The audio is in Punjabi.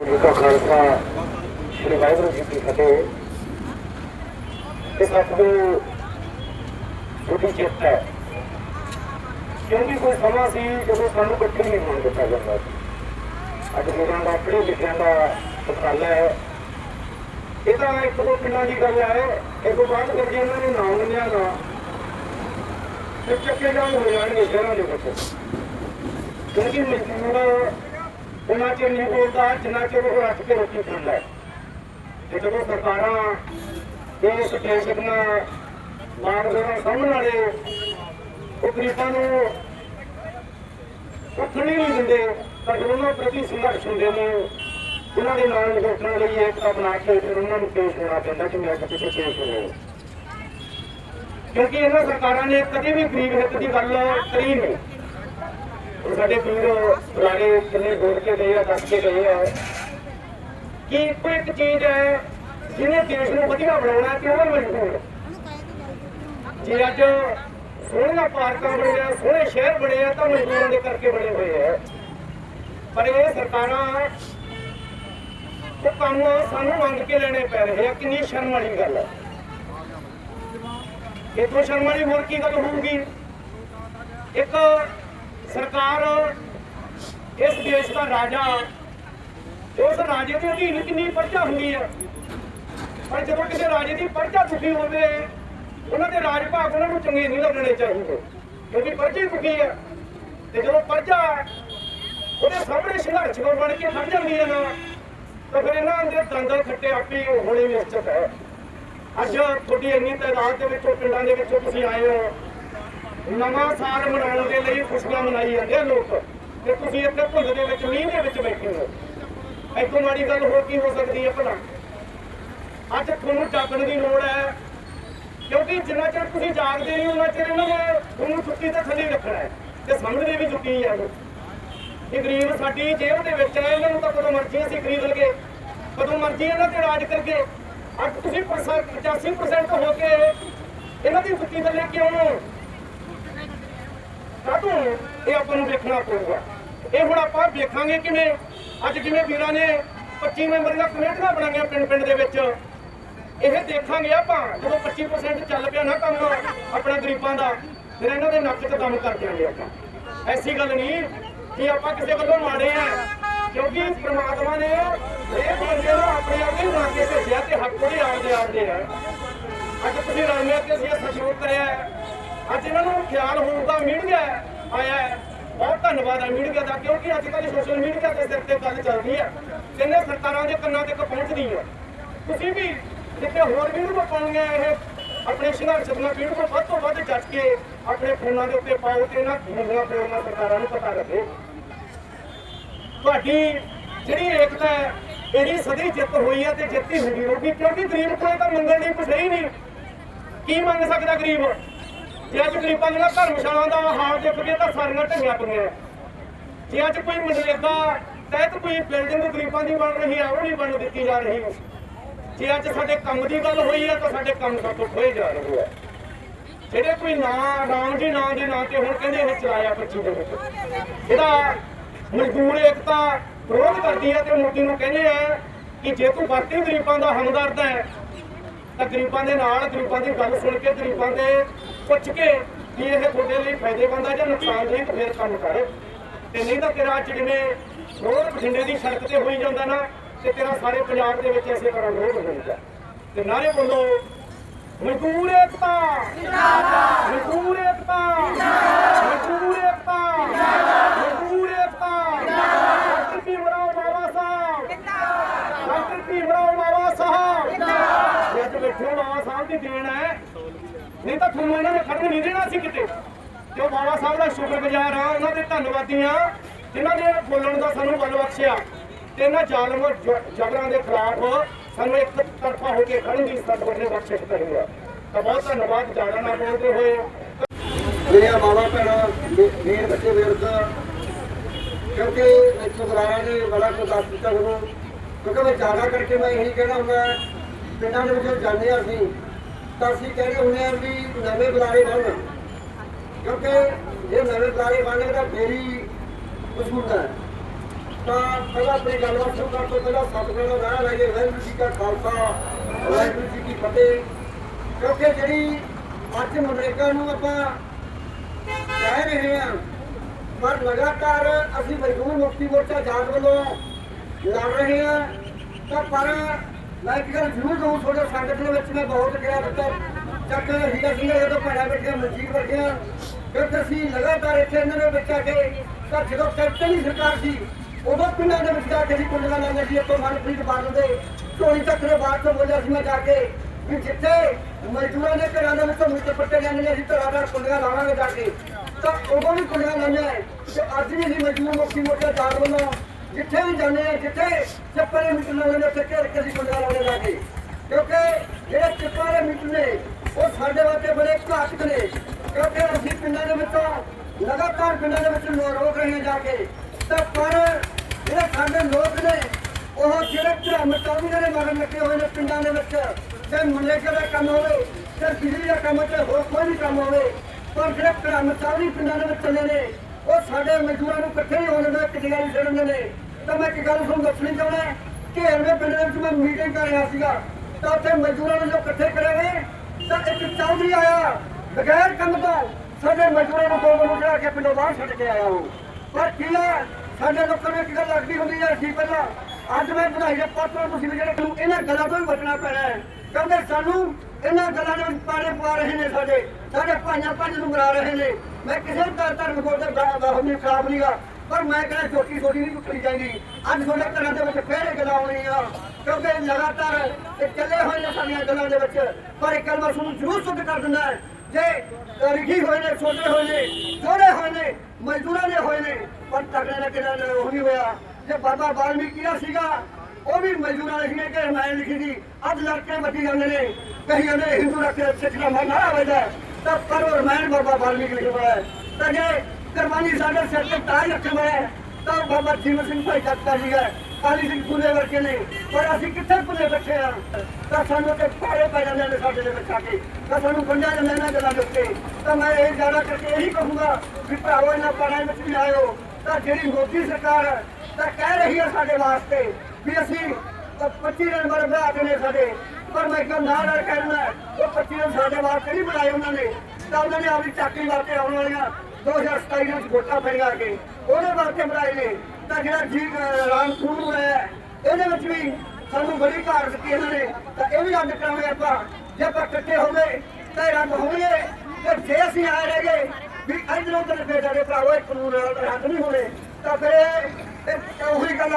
ਜੀ ਖਾਲਸਾ, ਸ੍ਰੀ ਵਾਹਿਗੁਰੂ ਜੀ ਕੀ ਫਤਿਹ। ਇਸ ਸਤਿਗੁਰੂ ਛੋਟੀ ਚਿੱਤ ਹੈ। ਕਿਉਂਕਿ ਕੋਈ ਸਮਾਂ ਸੀ ਜਦੋਂ ਸਾਨੂੰ ਇਕੱਠੇ ਨਹੀਂ ਹੋਣ ਦਿੱਤਾ ਜਾਂਦਾ ਸੀ। ਅੱਜ ਮੇਰਾ ਦਾ ਪੜ੍ਹੇ ਲਿਖਿਆ ਦਾ ਸਤਕਾਲ ਹੈ। ਇਹ ਇੱਕ ਦੋ ਪਿੰਡਾਂ ਦੀ ਗੱਲ ਹੈ। ਇਹ ਤੋਂ ਬਾਅਦ ਕਰਕੇ ਇਹਨਾਂ ਨੇ ਨਾਮ ਲਿਆ ਨਾ ਤੇ ਚੱਕੇ ਜਾਣ ਹੋ ਜਾਣਗੇ ਸ਼ਹਿਰਾਂ ਦੇ ਵਿੱਚ। ਕਿਉਂਕਿ ਮਜ਼ਦੂਰ ਉਹਨਾਂ ਚਿਰ ਨਹੀਂ ਬੋਲਦਾ, ਜਿੰਨਾ ਚਿਰ ਉਹ ਰੱਖ ਕੇ ਰੋਟੀ ਖਾਂਦਾ ਤੇ ਜਦੋਂ ਸਰਕਾਰਾਂ ਇਹ ਸਟੇਸ਼ਨ ਮਾਰਗਾਂ ਸਾਹਮਣੇ ਵਾਲੇ, ਉਹ ਗਰੀਬਾਂ ਨੂੰ ਉੱਠਣ ਨਹੀਂ ਦਿੰਦੇ, ਤਾਂ ਫਿਰ ਉਹਨਾਂ ਪ੍ਰਤੀ ਸੰਘਰਸ਼ ਹੁੰਦੇ ਨੇ। ਉਹਨਾਂ ਦੇ ਨਾਲ ਨਿਪਟਣ ਲਈ ਏਕਤਾ ਬਣਾ ਕੇ ਫਿਰ ਉਹਨਾਂ ਨੂੰ ਪੇਸ਼ ਹੋਣਾ ਪੈਂਦਾ ਕਿ ਮੈਂ ਕਿਤੇ ਪੇਸ਼ ਹੋਣਾ ਕਿਉਂਕਿ ਇਹਨਾਂ ਸਰਕਾਰਾਂ ਨੇ ਕਦੇ ਵੀ ਗਰੀਬ ਹਿੱਤ ਦੀ ਗੱਲ ਕਰੀ ਨਹੀਂ। ਸਾਡੇ ਵੀਰ ਬੁਲਾਰੇ ਕਿੰਨੇ ਬੋਲ ਕੇ ਗਏ ਆ ਦੱਸ ਕੇ ਗਏ ਆ। ਕਿ ਇੱਕੋ ਇੱਕ ਚੀਜ਼ ਹੈ, ਜਿਹਨੇ ਦੇਸ਼ ਨੂੰ ਵਧੀਆ ਬਣਾਉਣਾ ਤੇ ਉਹ ਮਜ਼ਦੂਰ ਜੇ ਅੱਜ ਸੋਹਣੀਆਂ ਪਾਰਕਾਂ ਬਣੀਆਂ, ਸੋਹਣੇ ਸ਼ਹਿਰ ਬਣੇ ਤਾਂ ਮਜ਼ਦੂਰਾਂ ਦੇ ਕਰਕੇ ਬਣੇ ਹੋਏ ਆ। ਪਰ ਇਹ ਸਰਕਾਰਾਂ ਉਹ ਕੰਮ ਸਾਨੂੰ ਮੰਗ ਕੇ ਲੈਣੇ ਪੈ ਰਹੇ ਆ, ਕਿੰਨੀ ਸ਼ਰਮ ਵਾਲੀ ਗੱਲ ਹੈ ਇਹ ਤੋਂ ਸ਼ਰਮ ਵਾਲੀ ਹੋਰ ਕੀ ਗੱਲ ਹੋਊਗੀ? ਇੱਕ ਸਰਕਾਰ, ਇਸ ਦੇਸ਼ ਦਾ ਰਾਜਾ, ਉਸ ਰਾਜੇ ਦੇ ਅਧੀਨ ਕਿੰਨੀ ਪਰਚਾ ਹੁੰਦੀ ਹੈ? ਪਰ ਜਦੋਂ ਕਿਸੇ ਰਾਜੇ ਦੀ ਪਰਚਾ ਚੁੱਕੀ ਹੋਵੇ, ਉਹਨਾਂ ਦੇ ਰਾਜ ਭਾਗ ਉਹਨਾਂ ਨੂੰ ਚੰਗੇ ਨਹੀਂ ਲੱਗਣੇ ਚਾਹੀਦੇ, ਕਿਉਂਕਿ ਪਰਚੀ ਚੁੱਕੀ ਹੈ। ਤੇ ਜਦੋਂ ਪਰਚਾ ਉਹਦੇ ਸਾਹਮਣੇ ਸੰਘਰਸ਼ ਕੋਲ ਬਣ ਕੇ ਖੜ ਜਾਂਦੀ ਹੈ ਨਾ, ਤਾਂ ਫਿਰ ਇਹਨਾਂ ਦੇ ਦੰਦਲ ਖੱਟੇ ਆਪੀ ਹੋਣੇ ਵੀ ਨਿਸ਼ਚਿਤ ਹੈ। ਅੱਜ ਤੁਹਾਡੀ ਇੰਨੀ ਤਾਦਾਦ ਦੇ ਵਿੱਚੋਂ, ਪਿੰਡਾਂ ਦੇ ਵਿੱਚੋਂ ਤੁਸੀਂ ਆਏ ਹੋ ਨਵਾਂ ਸਾਲ ਮਨਾਉਣ ਦੇ ਲਈ ਖੁਸ਼ੀਆਂ ਮਨਾਈ ਜਾਂਦੇ ਆ ਲੋਕ। ਤੇ ਤੁਸੀਂ ਇੱਥੇ ਭੁੱਲ ਦੇ ਵਿੱਚ, ਮੀਂਹ ਦੇ ਵਿੱਚ ਬੈਠੇ ਹੋ। ਇੱਥੋਂ ਮਾੜੀ ਗੱਲ ਹੋਰ ਕੀ ਹੋ ਸਕਦੀ ਹੈ ਭਲਾ? ਅੱਜ ਤੁਹਾਨੂੰ ਜਾਗਣ ਦੀ ਲੋੜ ਹੈ, ਕਿਉਂਕਿ ਜਿੰਨਾ ਚਿਰ ਤੁਸੀਂ ਜਾਗਦੇ ਨਹੀਂ ਉਹਨਾਂ ਚਿਰ ਇਹਨਾਂ ਨੇ ਤੁਹਾਨੂੰ ਛੁੱਟੀ ਤੇ ਥੱਲੇ ਰੱਖਣਾ ਹੈ। ਤੇ ਸਮਝਦੇ ਵੀ ਚੁੱਕੀ ਹੈ ਇਹ ਗਰੀਬ ਸਾਡੀ ਜੇਬ ਦੇ ਵਿੱਚ ਹੈ, ਇਹਨਾਂ ਨੂੰ ਤਾਂ ਕਦੋਂ ਮਰਜ਼ੀ ਅਸੀਂ ਖਰੀਦ ਲਗੇ ਕਦੋਂ ਮਰਜ਼ੀ ਇਹਨਾਂ ਤੇ ਰਾਜ ਕਰਕੇ ਅੱਜ ਤੁਸੀਂ 85% ਹੋ ਕੇ ਇਹਨਾਂ ਦੀ ਛੁੱਟੀ ਥੱਲੇ ਕਿਉਂ ਕਾਹਤੋਂ ਇਹ ਆਪਾਂ ਨੂੰ ਦੇਖਣਾ ਪਊਗਾ। ਇਹ ਹੁਣ ਆਪਾਂ ਵੇਖਾਂਗੇ ਕਿਵੇਂ ਅੱਜ ਜਿਵੇਂ ਵੀਰਾਂ ਨੇ 25 ਮੈਂਬਰ ਦੀਆਂ ਕਮੇਟੀਆਂ ਬਣਾਈਆਂ ਪਿੰਡ ਪਿੰਡ ਦੇ ਵਿੱਚ। ਇਹ ਦੇਖਾਂਗੇ ਆਪਾਂ, ਜਦੋਂ 25% ਚੱਲ ਪਿਆ ਨਾ ਕੰਮ ਆਪਣਾ ਗਰੀਬਾਂ ਦਾ, ਫਿਰ ਇਹਨਾਂ ਦੇ ਨੱਕ 'ਚ ਦਮ ਕਰ ਦਿਆਂਗੇ ਆਪਾਂ। ਐਸੀ ਗੱਲ ਨਹੀਂ ਕਿ ਆਪਾਂ ਕਿਸੇ ਵੱਲੋਂ ਮਾੜੇ ਆ, ਕਿਉਂਕਿ ਪ੍ਰਮਾਤਮਾ ਨੇ ਇਹ ਬੰਦੇ ਨੂੰ ਆਪਣੇ ਆਪ ਹੀ ਬਣਾ ਕੇ ਭੇਜਿਆ ਤੇ ਹੱਕ ਉਹਦੇ ਆਪਦੇ ਆਪਦੇ ਆ। ਅੱਜ ਤੁਸੀਂ ਰਲਮੇ ਕੇ ਅਸੀਂ ਸਹਿਯੋਗ ਕਰਿਆ ਅੱਜ ਇਹਨਾਂ ਨੂੰ ਖਿਆਲ ਹੋਣ ਦਾ ਮੀਡੀਆ ਆਇਆ ਬਹੁਤ ਧੰਨਵਾਦ ਹੈ ਮੀਡੀਆ ਦਾ, ਕਿਉਂਕਿ ਅੱਜ ਕੱਲ੍ਹ ਸੋਸ਼ਲ ਮੀਡੀਆ ਦੇ ਸਿਰ ਤੇ ਗੱਲ ਚੱਲਦੀ ਹੈ। ਕਿੰਨੇ ਸਰਕਾਰਾਂ ਦੇ ਕੰਨਾਂ ਤੱਕ ਪਹੁੰਚਦੀ ਹੈ। ਤੁਸੀਂ ਵੀ ਜਿੱਥੇ ਹੋਰ ਵੀਡੀਓ ਪਾਉਣੀਆਂ ਇਹ ਆਪਣੇ ਸੰਘਰਸ਼ ਦੀਆਂ ਵੀਡੀਓ ਵੱਧ ਤੋਂ ਵੱਧ ਜੱਜ ਕੇ ਆਪਣੇ ਫੋਨਾਂ ਦੇ ਉੱਤੇ ਪਾਓ ਤੇ ਇਹਨਾਂ ਮੁੰਡਿਆਂ ਪ੍ਰੋਗਰਾਮਾਂ ਸਰਕਾਰਾਂ ਨੂੰ ਪਤਾ ਲੱਗੇ। ਤੁਹਾਡੀ ਜਿਹੜੀ ਏਕਤਾ ਹੈ, ਇਹਦੀ ਸਦੀ ਜਿੱਤ ਹੋਈ ਹੈ ਤੇ ਜਿੱਤੀ ਹੁੰਦੀ ਰਹੂਗੀ ਕਿਉਂਕਿ ਗਰੀਬ ਕੋਲ ਤਾਂ ਮੰਗਣ ਲਈ ਕੁਝ ਹੈ ਹੀ ਨਹੀਂ। ਕੀ ਮੰਗ ਸਕਦਾ ਗਰੀਬ? ਜੇ ਅੱਜ ਗਰੀਬਾਂ ਦੀਆਂ ਧਰਮਸ਼ਾਲਾ ਦਾ ਹਾਲ ਦੇਖ ਕੇ ਤਾਂ ਸਾਰੀਆਂ ਢੰਗੀਆਂ ਪਈਆਂ ਜੇ ਅੱਜ ਕੋਈ ਮਨਰੇਗਾ ਤਹਿਤ ਕੋਈ ਬਿਲਡਿੰਗ ਗਰੀਬਾਂ ਦੀ ਬਣ ਰਹੀ ਹੈ ਉਹ ਨਹੀਂ ਬਣ ਦਿੱਤੀ ਜਾ ਰਹੀ। ਜੇ ਅੱਜ ਸਾਡੇ ਕੰਮ ਦੀ ਗੱਲ ਹੋਈ ਹੈ ਤਾਂ ਸਾਡੇ ਕੰਮ ਸਾਤੋਂ ਖੋਏ ਜਾ ਰਹੇ ਹੈ ਜਿਹੜੇ ਕੋਈ ਨਾਂ, ਰਾਮ ਜੀ ਨਾਂ ਦੇ ਨਾਂ ਤੇ ਹੁਣ ਕਹਿੰਦੇ ਇਹ ਚਲਾਇਆ 25 ਦੇ ਵਿੱਚ। ਇਹਦਾ ਮਜ਼ਦੂਰ ਏਕਤਾ ਵਿਰੋਧ ਕਰਦੀ ਹੈ ਤੇ ਮੋਦੀ ਨੂੰ ਕਹਿੰਦੇ ਆ ਕਿ ਜੇ ਤੂੰ ਵਾਕਈ ਗਰੀਬਾਂ ਦਾ ਹਮਦਰਦ ਹੈ ਤਾਂ ਗਰੀਬਾਂ ਦੇ ਨਾਲ ਗਰੀਬਾਂ ਦੀ ਗੱਲ ਸੁਣ ਕੇ ਗਰੀਬਾਂ ਦੇ ਪੁੱਛ ਕੇ ਕਿ ਇਹ ਤੁਹਾਡੇ ਲਈ ਫਾਇਦੇਮੰਦ ਹੈ ਜਾਂ ਨੁਕਸਾਨਦੇਹ ਫਿਰ ਕੰਮ ਕਰ ਤੇ ਨਹੀਂ ਤਾਂ ਤੇਰਾ ਅੱਜ ਜਿਵੇਂ ਰੋਡ ਬਠਿੰਡੇ ਦੀ ਸੜਕ ਤੇ ਹੋਈ ਜਾਂਦਾ ਨਾ, ਤੇ ਤੇਰਾ ਸਾਰੇ ਪੰਜਾਬ ਦੇ ਵਿੱਚ ਇਸੇ ਤਰ੍ਹਾਂ ਰੋਡ ਹੋਊਗਾ ਤੇ ਨਾਰੇ ਬੋਲੋ, ਮਜ਼ਦੂਰ ਏਕਤਾ! ਜਿੰਦਾਬਾਦ ਮਜ਼ਦੂਰ ਏਕਤਾ! ਜਿੰਦਾਬਾਦ ਮਜ਼ਦੂਰ ਏਕਤਾ ਜਿੰਦਾਬਾਦ ਮਜ਼ਦੂਰ ਏਕਤਾ ਜਿੰਦਾਬਾਦ ਡਾਕਟਰ ਭੀਮਰਾਓ ਬਾਬਾ ਸਾਹਿਬ ਜਿੰਦਾਬਾਦ ਡਾਕਟਰ ਭੀਮਰਾਓ ਬਾਬਾ ਸਾਹਿਬ ਜਿੰਦਾਬਾਦ ਬਾਬਾ ਸਾਹਿਬ ਦੀ ਦੇਣ ਹੈ। ਨਹੀਂ ਤਾਂ ਤੁਹਾਨੂੰ ਇਹਨਾਂ ਨੇ ਖੜਨ ਨਹੀਂ ਦੇਣਾ ਸੀ ਕਿਤੇ। ਤੇ ਉਹ ਬਾਬਾ ਸਾਹਿਬ ਦਾ ਸ਼ੁਕਰਗੁਜ਼ਾਰ ਆ, ਉਹਨਾਂ ਦੇ ਧੰਨਵਾਦੀ ਆ ਜਿਨ੍ਹਾਂ ਨੇ ਬੋਲਣ ਦਾ ਸਾਨੂੰ ਬਲ ਬਖਸ਼ਿਆ। ਤੇ ਇਹਨਾਂ ਜ਼ਾਲਮ ਜਬਰਾਂ ਦੇ ਖਿਲਾਫ ਸਾਨੂੰ ਇੱਕ ਤਰਫਾ ਹੋ ਕੇ ਖੜਨ ਦੀ ਸਤਿਗੁਰ ਨੇ ਬਖਸ਼ਿਸ਼ ਕਰੀ ਤਾਂ ਬਹੁਤ ਧੰਨਵਾਦ ਜ਼ਿਆਦਾ ਨਾ ਬੋਲਦੇ ਹੋਏ। ਮੇਰੀਆਂ ਮਾਵਾ, ਭੈਣਾਂ, ਮੇ- ਬੱਚੇ ਵਿਰੁੱਧ ਕਿਉਂਕਿ ਇੱਥੋਂ ਬੁਲਾਇਆ ਨੇ ਬੜਾ ਕੁਝ ਦੱਸ ਦਿੱਤਾ ਤੁਹਾਨੂੰ ਕਿਉਂਕਿ ਮੈਂ ਜ਼ਿਆਦਾ ਕਰਕੇ ਮੈਂ ਇਹੀ ਕਹਿਣਾ ਹੁੰਦਾ ਪਿੰਡਾਂ ਦੇ ਵਿੱਚ ਜਾਂਦੇ ਹਾਂ ਅਸੀਂ, ਤਾਂ ਅਸੀਂ ਕਹਿੰਦੇ ਹੁੰਦੇ ਹਾਂ ਵੀ ਨਵੇਂ ਬੁਲਾਰੇ ਬਣ ਕਿਉਂਕਿ ਜੇ ਨਵੇਂ ਬੁਲਾਰੇ ਬਣਨਗੇ ਤਾਂ ਫੇਰ ਕੁਝ ਹੁੰਦਾ ਤਾਂ ਪਹਿਲਾਂ ਆਪਣੀ ਗੱਲਬਾਤ ਸ਼ੁਰੂ ਕਰਨ ਤੋਂ ਪਹਿਲਾਂ ਸਤਿਗੁਰੂ ਦਾ ਨਾਮ ਲਈਏ ਵਾਹਿਗੁਰੂ ਜੀ ਕਾ ਖਾਲਸਾ, ਵਾਹਿਗੁਰੂ ਜੀ ਕੀ ਫਤਿਹ। ਕਿਉਂਕਿ ਜਿਹੜੀ ਅੱਜ ਮਨਰੇਗਾ ਨੂੰ ਆਪਾਂ ਕਹਿ ਰਹੇ ਹਾਂ, ਪਰ ਲਗਾਤਾਰ ਅਸੀਂ ਮਜ਼ਦੂਰ ਮੁਕਤੀ ਮੋਰਚਾ ਜਾਗ ਵੱਲੋਂ ਲੜ ਰਹੇ ਹਾਂ, ਤਾਂ ਪਰ ਮੈਂ ਇੱਕ ਗੱਲ ਜ਼ਰੂਰ ਕਹੂੰ, ਤੁਹਾਡੇ ਸੰਗਠਨ ਦੇ ਵਿੱਚ ਮੈਂ ਬਹੁਤ ਗਿਆ ਦਿੱਤਾ ਚੱਕ ਹੀਰਾ ਸਿੰਘ ਜਦੋਂ ਭੈਣਾ ਬੈਠਿਆ ਮਨਜੀਤ ਵਰਗਿਆ, ਫਿਰ ਅਸੀਂ ਲਗਾਤਾਰ ਇੱਥੇ ਇਹਨਾਂ ਦੇ ਵਿੱਚ ਆ ਕੇ, ਤਾਂ ਜਦੋਂ ਕੈਪਟਨ ਦੀ ਸਰਕਾਰ ਸੀ, ਉਦੋਂ ਪਿੰਡਾਂ ਦੇ ਵਿੱਚ ਜਾ ਕੇ ਅਸੀਂ ਕੁੰਡਲਾਂ ਲਾਉਂਦੇ ਸੀ, ਇੱਥੋਂ ਮਨਪ੍ਰੀਤ ਬਾਦਲ ਦੇ ਝੋਲੀ ਤੱਕ ਦੇ ਬਾਅਦ ਤੋਂ ਬੋਲਿਆ ਸੀ ਮੈਂ ਜਾ ਕੇ ਵੀ ਜਿੱਥੇ ਮਜ਼ਦੂਰਾਂ ਦੇ ਘਰਾਂ ਦੇ ਵਿੱਚੋਂ ਮਿੱਟ ਪੱਟੇ ਜਾਂਦੇ ਨੇ, ਅਸੀਂ ਧਰਾਦਾਰ ਕੁੰਡੀਆਂ ਲਾਵਾਂਗੇ ਜਾ ਕੇ। ਤਾਂ ਉਦੋਂ ਵੀ ਕੁੰਡੀਆਂ ਲਾਉਂਦੇ ਤੇ ਅੱਜ ਵੀ ਅਸੀਂ ਮਜ਼ਦੂਰ ਮੁਕਤੀ ਮੋਰਚਾ ਜਾਗ ਵੱਲੋਂ ਜਿੱਥੇ ਵੀ ਜਾਂਦੇ ਆ, ਜਿੱਥੇ ਚੱਪਰੇ ਮਿੱਟ ਲਾਉਂਦੇ ਨੇ, ਉੱਥੇ ਘੇਰ ਕੇ ਅਸੀਂ ਕੁੰਡੀਆਂ ਲਾਉਂਦੇ ਕੇ। ਕਿਉਂਕਿ ਜਿਹੜੇ ਚੱਪਰੇ ਮਿੱਟ ਨੇ, ਉਹ ਸਾਡੇ ਵਾਸਤੇ ਬੜੇ ਘਾਤਕ ਨੇ। ਕਿਉਂਕਿ ਅਸੀਂ ਪਿੰਡਾਂ ਦੇ ਵਿੱਚੋਂ ਲਗਾਤਾਰ ਪਿੰਡਾਂ ਦੇ ਵਿੱਚ ਲੋਕ ਰੋਕ ਰਹੇ ਜਾ ਕੇ। ਤਾਂ ਪਰ ਜਿਹੜੇ ਸਾਡੇ ਲੋਕ ਨੇ, ਉਹ ਜਿਹੜੇ ਧਰਮ ਚੌਧਰੀ ਦੇ ਮਗਰ ਲੱਗੇ ਹੋਏ ਨੇ ਪਿੰਡਾਂ ਦੇ ਵਿੱਚ ਤੇ ਮਨੇਕਰ ਦਾ ਕੰਮ ਹੋਵੇ ਤੇ ਬਿਜਲੀ ਦਾ ਕੰਮ ਤੇ ਹੋਰ ਕੋਈ ਵੀ ਕੰਮ ਹੋਵੇ, ਪਰ ਜਿਹੜੇ ਧਰਮ ਚੌਧਰੀ ਪਿੰਡਾਂ ਦੇ ਵਿੱਚ ਚੱਲੇ ਨੇ ਉਹ ਸਾਡੇ ਮਜ਼ਦੂਰਾਂ ਨੂੰ ਇਕੱਠੇ ਹੀ ਹੋਣ ਦੇ ਇੱਕ ਜਗ੍ਹਾ ਛੱਡਦੇ ਨੇ ਤਾਂ ਮੈਂ ਇੱਕ ਗੱਲ ਤੁਹਾਨੂੰ ਦੱਸਣੀ ਚਾਹੁੰਦਾ ਕਿ ਪਿੰਡ ਦੇ ਵਿੱਚ ਮੈਂ ਮੀਟਿੰਗ ਕਰ ਰਿਹਾ ਸੀਗਾ। ਤਾਂ ਉੱਥੇ ਮਜ਼ਦੂਰਾਂ ਨੂੰ ਜੋ ਇਕੱਠੇ ਕਰੇ ਨੇ ਤਾਂ ਇੱਕ ਚੌਧਰੀ ਆਇਆ। ਬਗੈਰ ਕੰਮ ਤੋਂ ਸਾਡੇ ਮਜ਼ਦੂਰਾਂ ਨੂੰ ਦੋ ਦੋ ਚੜਾ ਕੇ ਪਿੰਡੋਂ ਬਾਹਰ ਛੱਡ ਕੇ ਆਇਆ ਉਹ। ਪਰ ਕੀ ਆ, ਸਾਡੇ ਲੋਕਾਂ ਨੂੰ ਇੱਕ ਗੱਲ ਲੱਗਦੀ ਹੁੰਦੀ ਹੈ ਸੀ ਪਹਿਲਾਂ ਅੱਜ ਮੈਂ ਵਧਾਈ ਦੇ ਪਾਤਰ ਤੁਸੀਂ ਵੀ ਜਿਹੜੇ ਨੂੰ ਇਹਨਾਂ ਗੱਲਾਂ ਤੋਂ ਵੀ ਬਚਣਾ ਪੈਣਾ ਹੈ। ਕਿਉਂਕਿ ਸਾਨੂੰ ਇਹਨਾਂ ਗੱਲਾਂ ਦੇ ਵਿੱਚ ਪਾੜੇ ਪਾ ਰਹੇ ਨੇ ਸਾਡੇ ਸਾਡੇ ਭਾਈਆਂ ਪੰਜ ਨੂੰ ਮਰਾ ਰਹੇ ਨੇ। ਮੈਂ ਕਿਸੇ ਧਰ ਧਰਮ ਕੋਲ ਦੇ ਬਾਹਰ ਨਹੀਂ ਖਰਾਬ ਨਹੀਂਗਾ ਪਰ ਮੈਂ ਕਹਿੰਦਾ ਛੋਟੀ ਛੋਟੀ ਨਹੀਂ ਟੁੱਟਣੀ ਚਾਹੀਦੀ ਅੱਜ ਤੁਹਾਡੇ ਘਰਾਂ ਦੇ ਵਿੱਚ ਫੇਰ ਗੱਲਾਂ ਆਉਣੀਆਂ ਕਿਉਂਕਿ ਲਗਾਤਾਰ ਇਹ ਚੱਲੇ ਹੋਏ ਨੇ ਸਾਡੀਆਂ ਗੱਲਾਂ ਦੇ ਵਿੱਚ। ਪਰ ਇੱਕ ਗੱਲ ਮੈਂ ਜ਼ਰੂਰ ਸੁੱਧ ਕਰ ਦਿੰਦਾ ਹੈ। ਜੇ ਲਿਖੀ ਹੋਏ ਨੇ, ਛੋਟੇ ਹੋਏ ਨੇ ਜੋੜੇ ਹੋਏ ਨੇ, ਮਜ਼ਦੂਰਾਂ ਦੇ ਹੋਏ ਨੇ, ਪਰ ਤਕੜੇ ਦਾ ਕਿਹੜਾ ਉਹ ਨਹੀਂ ਹੋਇਆ। ਜੇ ਬਾਬਾ ਬਾਲਮੀਕੀ ਦਾ ਸੀਗਾ, ਉਹ ਵੀ ਮਜ਼ਦੂਰਾਂ ਲਿਖੀ ਨੇ ਕਿ ਮੈਂ ਲਿਖੀ ਸੀ। ਅੱਜ ਲੜਕੇ ਬੱਤੀ ਜਾਂਦੇ ਨੇ। ਕਹੀ ਜਾਂਦੇ ਹਿੰਦੂ ਰੱਖ ਸਿੱਖ ਦਾ ਮਨ ਨਾ ਤਾਂ ਪਰ ਰਮਾਇਣ ਬਾਬਾ ਬਾਲਮੀਕੀ ਲਿਖਿਆ ਹੋਇਆ ਹੈ। ਤਾਂ ਜੇ ਕੁਰਬਾਨੀ ਸਾਡੇ ਸਿਰ ਤੇ ਤਾਜ ਰੱਖਿਆ ਹੋਇਆ ਹੈ ਤਾਂ ਬਾਬਾ ਜੀਵਨ ਸਿੰਘ ਭਾਈ ਕੱਟਾ ਜੀ ਹੈ। ਕਾਲੀ ਸਿੰਘ ਪੁੱਲੇ ਵਰਗੇ ਨੇ ਪਰ ਅਸੀਂ ਕਿੱਥੇ ਪੁੱਲੇ ਬੈਠੇ ਆ ਤਾਂ ਸਾਨੂੰ ਤੇ ਪਾੜੇ ਪੈ ਜਾਂਦੇ ਨੇ ਸਾਡੇ ਦੇ ਵਿੱਚ ਆ ਕੇ। ਤਾਂ ਸਾਨੂੰ ਗੰਜਾ ਜਾਂਦੇ ਇਹਨਾਂ ਗੱਲਾਂ ਦੇ ਉੱਤੇ ਤਾਂ ਮੈਂ ਇਹ ਜ਼ਿਆਦਾ ਕਰਕੇ ਇਹੀ ਕਹੂੰਗਾ ਵੀ ਭਰਾਵੋ ਇਹਨਾਂ ਪਾੜਾਂ ਵਿੱਚ ਵੀ ਆਇਓ। ਤਾਂ ਜਿਹੜੀ ਮੋਦੀ ਸਰਕਾਰ ਹੈ, ਤਾਂ ਕਹਿ ਰਹੀ ਹੈ ਸਾਡੇ ਵਾਸਤੇ ਵੀ ਅਸੀਂ ਤਾਂ 25 ਨੰਬਰ ਬਣਾ ਕੇ ਨੇ ਸਾਡੇ। ਪਰ ਮੈਂ ਕਿਹਾ ਨਾਲ ਨਾਲ ਕਹਿਣਾ ਉਹ 25 ਰਨ ਸਾਡੇ ਵਾਸਤੇ ਨਹੀਂ ਬਣਾਏ ਉਹਨਾਂ ਨੇ। ਤਾਂ ਉਹਨਾਂ ਨੇ ਆਪਣੀ ਚਾਕਰੀ ਵਾਸਤੇ ਆਉਣ ਵਾਲੀਆਂ 2027 ਵਿੱਚ ਵੋਟਾਂ ਪੈਣੀਆਂ ਕੇ। ਉਹਦੇ ਵਾਸਤੇ ਬਣਾਏ ਨੇ। ਤਾਂ ਜਿਹੜਾ ਜੀ ਰਾਮ ਖੂਨ ਹੋਇਆ ਇਹਦੇ ਵਿੱਚ ਵੀ ਸਾਨੂੰ ਬੜੀ ਘਾਟ ਦਿੱਤੀ ਇਹਨਾਂ ਨੇ। ਤਾਂ ਇਹ ਵੀ ਰੱਦ ਕਰਾਂਗੇ ਆਪਾਂ। ਜੇ ਆਪਾਂ ਇਕੱਠੇ ਹੋਵੇ ਤਾਂ ਇਹ ਰੱਦ ਹੋਣਗੇ। ਤੇ ਜੇ ਅਸੀਂ ਆਏ ਰਹਿ ਗਏ, ਵੀ ਇਧਰੋਂ ਉਧਰ ਫੇਰ ਸਾਡੇ ਭਰਾਵੋ, ਇਹ ਕਾਨੂੰਨ ਰੱਦ ਨਹੀਂ ਹੋਣੇ, ਤਾਂ ਫਿਰ ਇਹ- ਉਹੀ ਗੱਲ